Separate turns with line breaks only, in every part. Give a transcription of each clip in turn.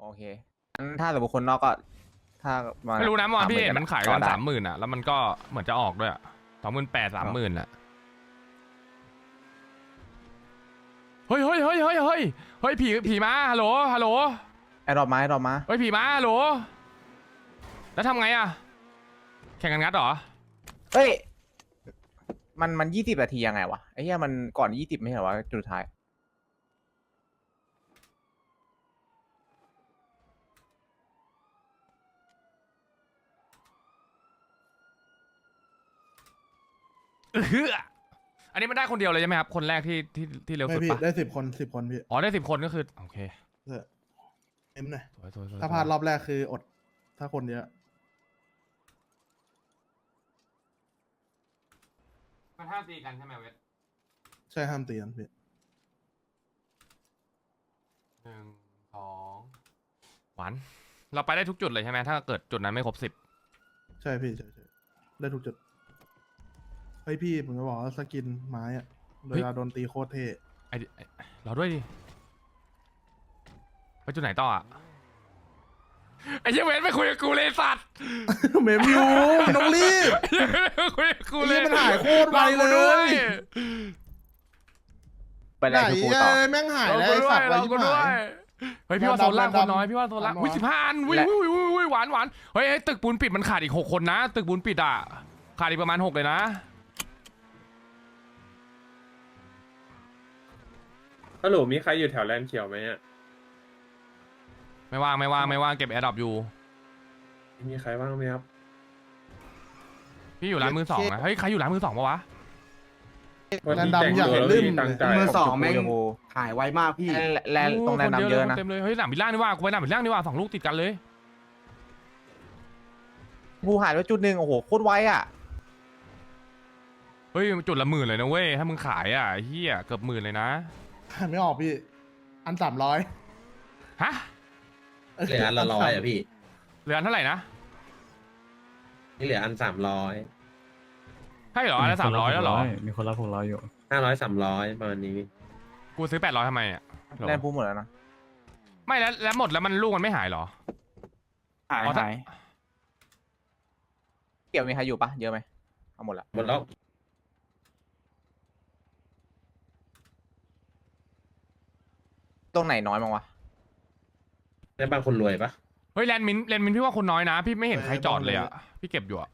โอเคงั้นถ้าสมมติคนนอกก็ ถ้าา
ไม่รู้นะเมื่อวานพี่เห็นมันขายกัน
ได้
สามหมื่นอะ แล้วมันก็เหมือนจะออกด้วยสองหมื่นแปดสามหมื่นอะเฮ้ยเฮ้ยเฮ้ยเฮ้ยเฮ้ยเฮ้ยผีผีมาฮัลโหลฮัลโหล
ไอ้ดอกไม้ดอกไม้
เฮ้ยผีมาฮัลโหลแล้วทำไงอะ แข่งกันงัดเหรอ
เฮ้ย มันมันยี่สิบนาทียังไงวะไอ้เหี้ยมันก่อนยี่สิบไม่ใช่เหรอวะจุดสุดท้าย
เอออันนี้มันได้คนเดียวเลยใช่ไหมครับ คนแรกที่ที่ที่เร็ว
ไม่
สุด
พี่
ปะ
ได้สิบคนสิบคนพี่
อ๋อได้สิบคนก็คือ โอเค
เออเอ็มหน่อย
สวยสวยสวย
ถ้าพลาดรอบแรกคืออด ถ้าคนเยอะ
มันห้ามตีกันใช่ไหมเวท
ใช่ห้ามตีกันพี่
หนึ่งสองหวานเราไปได้ทุกจุดเลยใช่ไหมถ้าเกิดจุดนั้นไม่ครบสิบ
ใช่พี่ใช่ใช่ได้ทุกจุดเฮ้ยพี่ผมจะบอกว่าสกินไม้อะเวลาโดนตีโคตรเท่
ไอ้ดิไอ้รอด้วยดิไปจุดไหนต่ออะไอ้เหี้ยเวทไม่คุยกับกูเลยไอ้สัตว์
เมมยูมันต้องรีบ
ไม่คุยกับกูเลย
ไอ้เหี้ยมันหายโคตรไว
อกูด้
เล
วย
ย
ไปได้คือกูต่อ
เอ้ยแม่งหาย
รอ
แล้ว
กู
ไอ้
ด้ว
สั
ย
ตว์
ร
ไว้
อ
ที่
กูด้ว
หาย ย
เฮ้ยพี่ว่าโซนล่างคนน้อยพี่ว่าโซนล่าง
ดำๆ
อุ้ยสิบห้าอันอุ้ย
และ
อุ้ยอุ้ยอุ้ยหวานหวานเฮ้ยเฮ้ยตึกปูนปิดมันขาดอีกหกคนนะ ตึกปูนปิดอะขาดอีกประมาณหกเลยนะ
ฮัลโหลมีใครอยู่แถวแลนด์เขียวไหมอะ
ไม่ว่างไม่ว่างไม่ว่างเก็บแอร์ดรอปอยู่
มีใครบ้างไหมครับ
พี่อยู่ร้านมือสองนะเฮ้ยใครอยู่ร้านมือสองปะวะ
วัน
แลน
ที่
ด์
แต่ง
ดำอยาก
ตัว
เห็น
แล้ว
ลืม
มีตังค์จ่าย
มือสอง
ชพู
แม่ง
ชพู
หายไวมากพี่
แลนแลนตรงแลนด์ดำเยอะนะ
เต็มเลยเฮ้ยหนามบิลล่างนี่ว่ากูไปหนามบิลล่างนี่ว่าสองลูกติดกันเลย
กูหายไปจุดหนึ่งโอ้โหโคตรไวอะ
เฮ้ยจุดละหมื่นเลยนะเว้ยถ้ามึงขายอะเฮียเกือบหมื่นเลยนะ
หายไม่ออกพี่ อันสามร้อย
ฮะ
เหลืออันละร้อยอะพี่
เหลืออันเท่าไหร่นะ
นี่เหลืออันสามร้อย
ใช่เหรออันละสามร้อยแล้วเหรอ
มีคนรับหกร้อยอยู่
ห้าร้อยสามร้อยประมาณนี้
กูซื้อแปดร้อยทำไมอะเหรอ
แลนด์พูหมดแล้วนะ
ไม่แล้วแล้วหมดแล้วมันลูกมันไม่หายเหรอ
หาย
อ๋อถ้า
หาย
เกี่ยวมีใครอยู่ปะเยอะไหมเอาหมดละ
หมดแล้ว
ตรงไหนน้อยมั้งวะ
ได้บางคนรวยปะ
เฮ้ยแลนด์มินแลนด์มินพี่ว่าคนน้อยนะ พี่ไม่เห็นใครจอดเลยอะพี่เก็บอยู่อะ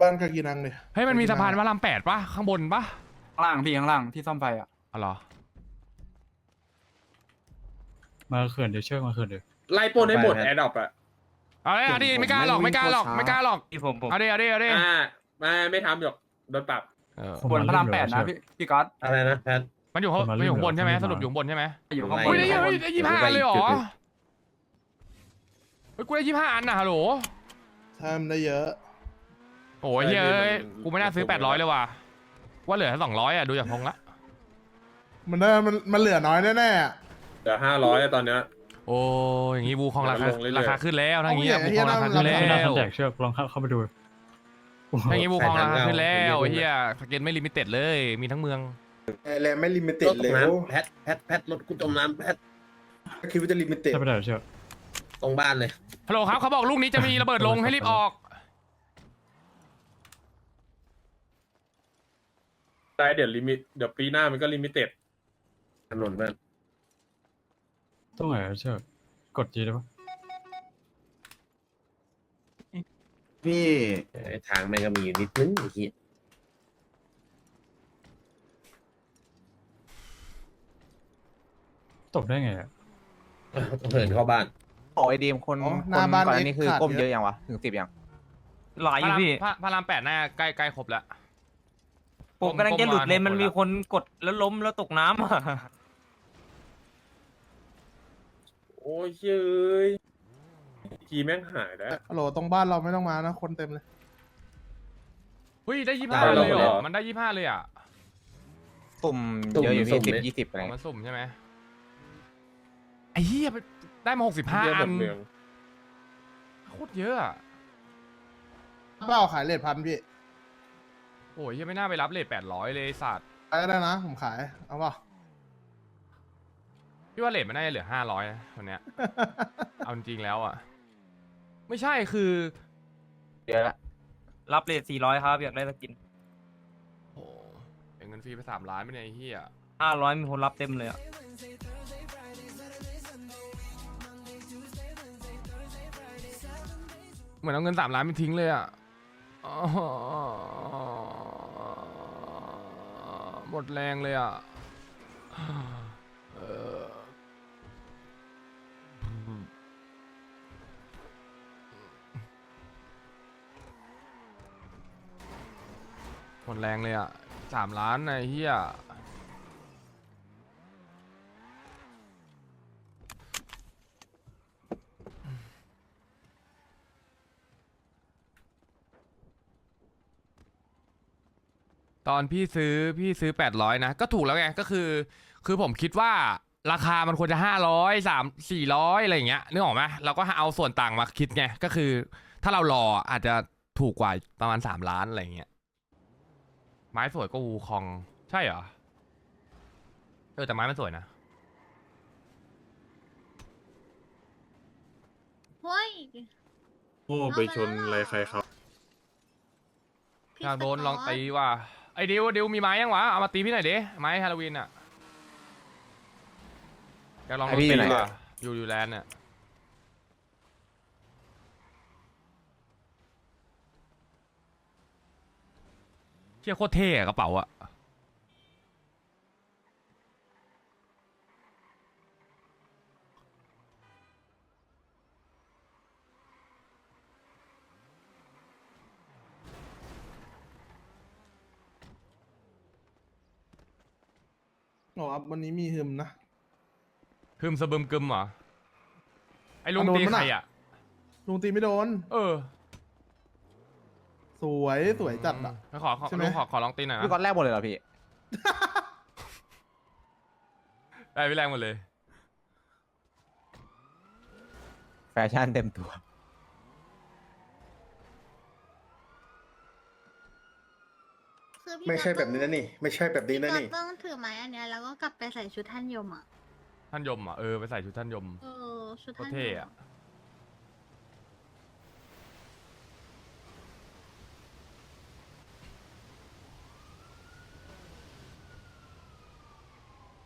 บ้านกากีนังเลย
เฮ้ยมันมีสะพานพระรามแปดปะข้างบนปะ
ข้างล่างพี่ข้างล่างที่ซ่อมไฟอะ
อ๋อเหรอ
มาเขื่อนเดี๋ยวเชือกมาเขื่อนเดี๋ยว
ไล่ปล้นให้หมดแอร์ดอปอะ
เอาเลยเอาดิไม่กล้าหรอกไม่กล้าหรอกไม่กล้าหรอก
ที่ผมผม
เอาดิเอาดิเอาดิ
อ่าไม่ไม่ทำหรอกโดนปรับ
เออ
บนพระรามแปดนะพี่พี่ก๊อต
อะไรนะแพท
มันอยู่ข้างมันอยู่ข้างบนใช่ไหมสรุปอยู่ข้างบนใช่ไหม
อยู่ข้างบ
เฮ้
น
ยได้
ข้างบ
เฮ้
น
ยได้ยี่ห้าอันเลยเหรอเฮ้ยกูได้ยี่ห้าอันนะฮัลโหล
ถ้ามันได้เยอะ
โอ้ยเฮ้ยกูไม่น่าซื้อแปดร้อยเลยว่ะว่าเหลือสองร้อยอะดูจากทรงละ
มันได้มันมันเหลือน้อยแน่ๆอะ
เดี๋ยวห้าร้อยตอนเนี้ย
โอ้ยอย่างงี้บูคองราคา
ลงเรื่อยๆ
ราคาขึ้นแล้วถ้าอย่างงี้อะ
เอา
บู
เหี้
ค
ย
องราคาขึ้นแล้
เหี้ย
ไม่น่าทัน
ว
แจกเชือกลองเข้าเข้าไปดู
ถ้าอย่างงี้บูคองราคาขึ้นแล้วไอ้เฮียสเก็ตไม่ลิมิเต็ดเลย มีทั้งเมือง
แล้วไม่ลิมิเต็
ร
ด
ถต
เล
ก
ย
น้ำแพทแพทแพทรถกูจมน้ำแพท
คิดว่าจะลิมิเต็ด
ใช่ไปได้เชือก
ตรงบ้านเลย
ฮัลโหลครับเขาบอกลูกนี้จะมีระเบิดลงให้รีบออก
ได้เดี๋ยวลิมิตเดี๋ยวปีหน้ามันก็ลิมิเต็ด
ถนนบ้าน
ตรงไหนเชือกกดจีได้ปะ
พี่
ไอ้ทางแม่งก็มีอยู่นิดนึงไอ้เหี้ย
ตกได้ไงอะ
ต้องเหินเข้าบ้าน
โอ้ไอดีมคน
อ๋อ
ค
หน้านบ้าน
ก่อนอั
เอ็
น
ก
นี้คือ
ขาด
ก้ม
เย
เย
อะ
อะ ยังวะถึงสิบยัง
หลายอยู่พี่
พระพระรามแปดหน้าใกล้ใกล้ครบแล้ว
ผมกำลังจะหลุดเลย
ก้มมา
มันมีคนกดแล้วล้มแล้วตกน้ำอะ
โอ้ยเฮ้ย กีแม่งหายแล้ว
ฮัลโหลตรงบ้านเราไม่ต้องมานะ คนเต็มเลย
เฮ้ยได้ยี่ห้า
ได้
เลยเหร
เหร
อ
อ
มันได้ยี่ห้าเลยอะ
สุ่ม
สุ่ม
เยอะอยู่
สุ่
พี่
ม
สิบ
ไหม
ยี่สิบอะไร
ของ
เงี้ย
มันสุ่มใช่ไหมไอ้เหี้ยไปได้มาหกสิบห้า
เยอะห
อั
ม
น
ดเมือง
โคตรเยอะอะ
เปล่าขายเลทพันพี่
โอ้ยยังไม่น่าไปรับเลทแปดร้อยเลยไอ้สัตว์
ไปก็ได้นะ ผมขาย เอาเปล่า
พี่ว่าเลทมันน่าจะเหลือห้าร้อยนะวันเนี้ย เอาจริงๆแล้วอะ ไม่ใช่คือ
เดี๋ยวละ
รับเลทสี่ร้อยครับ อยากได้สกิน
โอ้เป็นเงินฟรีไปสามล้านไม่เนี่ยไอ้เหี้ย
ห้าร้อยมีคนรับเต็มเลยอะ
เหมือนเอาเงินสามล้านไปทิ้งเลยอะอ๋อหมดแรงเลยอะ หมดแรงเลยอะสามล้านไอ้เหี้ยตอนพี่ซื้อพี่ซื้อแปดร้อยนะ ก็ถูกแล้วไงก็คือ คือผมคิดว่าราคามันควรจะห้าร้อยสามสี่ร้อยอะไรอย่างเงี้ยนึกออกไหมเราก็เอาส่วนต่างมาคิดไงก็คือ ถ้าเรารออาจจะถูกกว่าประมาณสามล้านอะไรอย่างเงี้ย ไม้สวยก็วูคอง ใช่เหรอ เออแต่ไม้มันสวยนะ
เฮ้ย
โอ้ไปชนอะไรใครเขา
พี่
อยากโดน
สก
ลองตีว่ะไอ้ดิวดิวมีไม้ยังวะเอามาตีพี่หน่อยดิไม้ฮาโลวีนอะอยากลองลองตีว่ะอยู่อยู่แลนด์เนี่ ชี่ยโคตรเท่อะกระเป๋าอะ
โอ้ครับวันนี้มีฮึมนะ
คืมสะบึมกึมเหรอไอ้ลุง
อะโดน
ตี
มัน
ใคร
อะ
อะ
ลุงตีไม่โดน
เออ
สวยสวยจัดอะ
ขอขอ
ใช่ไหม
ลุงขอขอลองตีหน่อย
พี่ก๊อ
นะ
ตแรกหมดเลยเหรอพี่
ได้พี่แรงหมดเลย
แฟชั่นเต็มตัว
คือพี่
ไม่ใช่
ก๊อต
แบบนี้นะนี่ ไม่ใช่แบบนี้
พี่
นะ
ก๊อต
นี่
ต้องถือไม้อันเนี้ยแล้วก็กลับไปใส่ชุดท่านยมอะ
ท่านยมอะ เออ ไปใส่ชุดท่านยม
เออ ชุด
โคต
ท่ารน
เท่
ยม
อะ
อะ
เออนะว่าไม่นะไม่นะไม่นะ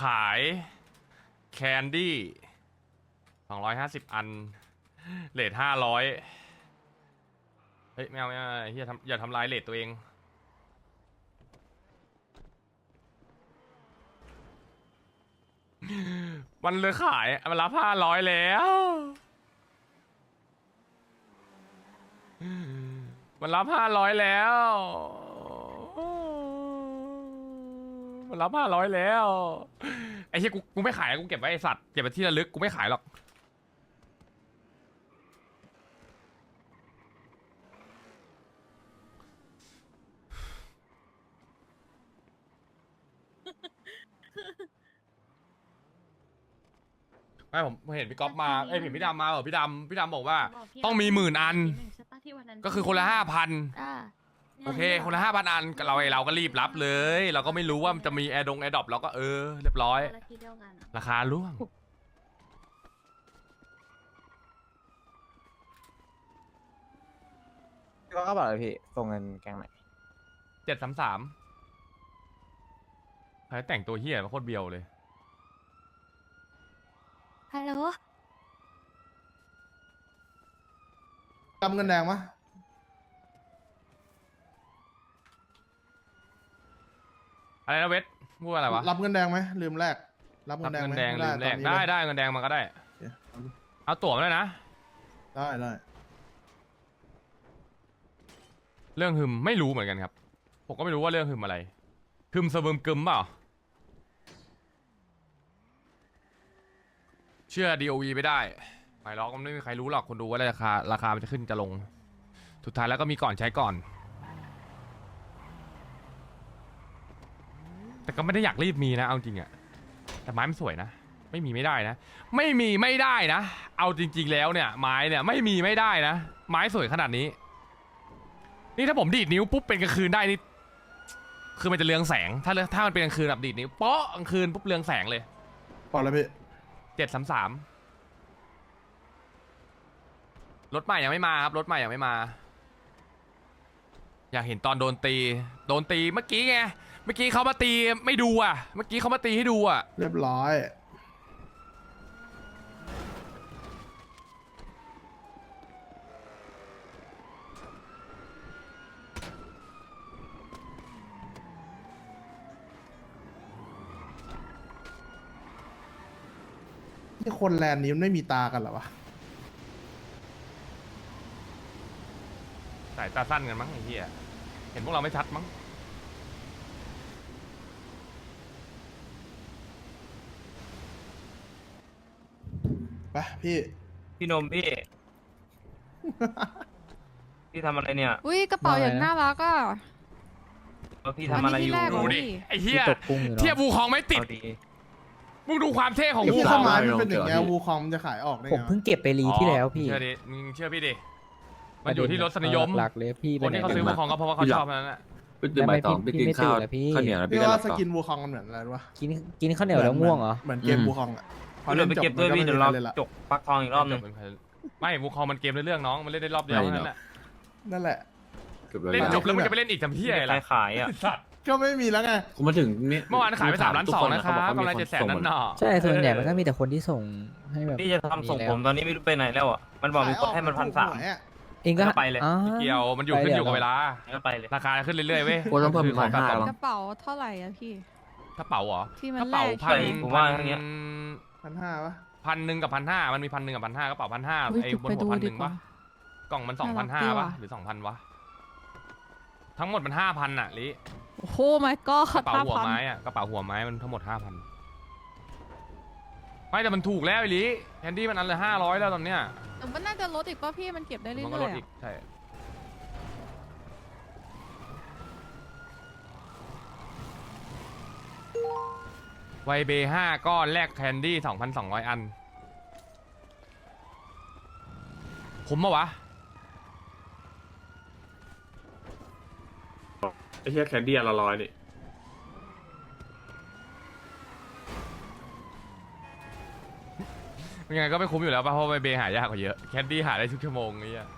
ขาย แคนดี้สองร้อยห้าสิบอัน เลทห้าร้อยเฮ้ยไม่เอาไม่เอาเฮียทำอย่าทำลายเลทตัวเอง มันเลยขายมันรับห้าร้อยแล้ว มันรับห้าร้อยแล้ว มันรับห้าร้อยแล้ว ไอ้เชี่ยกูกูไม่ขายกูเก็บไว้ไอสัตว์เก็บไว้ที่ระลึกกูไม่ขายหรอก ไม่ผมเห็นพี่ก๊อฟมาเอ้ยเห็นพี่ดำมาเหรอพี่ดำพี่ดำบอกว่า
บพี่
ต้องมีหมื่นอัน
หงใช่ปะที่วันนั้น
ก็คือคนละห้าพัน
อ่า
โอเค คนละห้าพันอันเราเราก็รีบรับเลย เราก็ไม่รู้ว่ามันจะมีแอร์ดงแอร์ดรอปเราก็เออเรียบร้อย
คนละที่เดียวกันอะ
ราคาร่วง
พี่ก๊อตก็บอกเลยพี่ส่งเงินแกงไหน
เจ็ดสามสามใครแต่งตัวเฮี้ยมาโคตรเบียวเลย
ฮัลโหล
จำเงินแดงมะ
อะไรนะเวทพูดว่าอะไรวะ
รับเงินแดงไหมลืมแลกรับเงิ
รับ
นแดง
เงิ
ไห
น
ม
แดงลืมแลก
ตอนนี้
ได้
เลย
ได้เงินแดงมาก็ได้
โอเคเอาดิ
เอาตั๋วมาเลยนะ
ได้ได้
เรื่องหึมไม่รู้เหมือนกันครับ ผมก็ไม่รู้ว่าเรื่องหึมอะไรหึมสะบึมกึมเปล่า ชื่อ DOV ไม่ได้ไม่ล็อกมันไม่มีใครรู้หรอกคนดูว่าราคาราคามันจะขึ้นจะลง สุดท้ายแล้วก็มีก่อนใช้ก่อน แต่ก็ไม่ได้อยากรีบมีนะ เอาจริงอะแต่ไม้มันสวยนะ ไม่มีไม่ได้นะ ไม่มีไม่ได้นะ เอาจริง ๆ แล้วเนี่ย ไม้เนี่ยไม่มีไม่ได้นะ ไม้สวยขนาดนี้ นี่ถ้าผมดีดนิ้วปุ๊บเป็นกลางคืนได้นี่คือมันจะเรืองแสง ถ้าถ้ามันเป็นกลางคืนแบบดีดนิ้วเปาะกลางคืนปุ๊บเรืองแสงเลย
ปล่อแล้วพี่
เจ็ดสามสามรถใหม่ยังไม่มาครับรถใหม่ยังไม่มา อยากเห็นตอนโดนตี โดนตีเมื่อกี้ไงเมื่อกี้เขามาตีไม่ดูอะ เมื่อกี้เขามาตีให้ดูอะ
เรียบร้อย ที่คนแลนด์นี้มันไม่มีตากันเหรอวะ
สายตาสั้นกันมั้งไอ้เหี้ยเห็นพวกเราไม่ชัดมั้ง
ไปพี่
พี่นมพี่ พี่ทำอะไรเนี่ย
อุ้ยกระเป๋าอย่างน่ารักอะ
ว่าพี่ทำอะไรอยู่
อันนี้ที่แรกเหร
ดู
อ
ดิ ไอ้เหี้ย
ตกกุ้งอยู่เนอะ
เทียบวูคองไม่ติด
เอาดี
มึงดูความเท่ของ
ไอ้
วู
ที่
ค
ส
อง
มายมันเป็นอย่างเงี้ยวูคอมจะขายออกได้ไง
ผม
วะ
เพิ่งเก็บไปรีที่แล้วพี่
เชื่อดิมึงเชื่อพี่ดิ มันอยู่ที่รสนิยม
หลักเลยพี่
คนที่เขาซื้อวูคองก็เพราะว่าเขาชอบนั่นแหละ
ไปตื่นบ่ายสองไปกินข้าว
พี่
ข้าวเหนียวแล้วพี่
พี่
ก็ห
ว่า
ลับ
ส
ต่อ
กินวูคองมันเหมือนอะไรวะ
กินกินข้าวเหนียวแล้วง่วงเหรอ
เหมือนเกม
อืม
วูคองอะ
เอาเดี๋ยวไปเก็บด้วยพี่เดี๋ยวเราจกปักทองอีกรอบหนึง
ไม่วูคองมันเกมในเรื่องน้อง มันเล่นได้รอบเดียวนั่นแหละ
นั่นแหละ
เกือบเลย
เล่น
นะ
จบแล้วมันจะไปเล่นอีกทำเพี้ยอะไร
ใคร
ล่ะ
ขายอะ
สัตว์
ก็ไม่มีแล้วไง
กูมาถึงเนี่ย
เมื่อวานขายไปสามล้านสองนะครับ
ทุ
กำไรเจ็ดแสนนั่นหนอ
ใช่ส่วนใหญ่มันก็มีแต่คนที่ส่งให้แบบ
พี่จะทำส่งผมตอนนี้ไม่รู้ไปไหนแล้วอะ มันบอกมีคนให้มันพันสาม
ขยออกถูกหวยอะ
เองก็
ไปเลย
อ๋อ
เกี่ยวมันอยู่ขึ้นอยู่กับเวลา
ก็ไปเลย
ราคาขึ้นเรื่อยๆเว้ย
กูต้องเพิ่ม
คือ
พันห้า
ของ
มั้ง
กระเป๋าเท่าไหร่อะพี่
กระเป๋าเหรอ
ที่มั
ก
น
ระ
แล
เป๋ากพัน
ใช่ผมว่าอย่างเงี้ย
พันห้าวะ
พันหนึ่งกับพันห้ามันมีพันหนึ่งกับพันห้ากระเป๋าพันห้า
อุ๊ย
ไอ้บน
ไป
หั
ดู
วพันห
ดี
นึ่ง
กว่า
ปะกล่องมันสองพัน
น่า
ห้า
รักดี
ปะ
ว่ะ
หรือสองพันวะทั้งหมดมันห้าพันอะลิ
โอ้โห my god
กระเป๋า
ห้า
หัว
พัน
ไม้อะกระเป๋าหัวไม้มันทั้งหมดห้าพันไม่แต่มันถูกแล้วไอ้ลิแคนดี้มันอันละห้าร้อยแล้วตอนเนี้ย
แต่มันน่าจะลดอีกป่ะพี่มันเก็บได้เรื่
มันก็
อ
ล
ย
ด
ๆ
อี
อะ
กใช่ไวเบห้าก้อนแลกแคนดี้สองพันสองร้อยอัน คุ้มปะวะ
ไอ้ เฮียแคนดี้อันละร้อยนี่
ยังไงก็ไม่คุ้มอยู่แล้วป่ะเพราะไปเบหายากกว่าเยอะแคนดี้หาได้ทุกชั่วโมงนี้อะ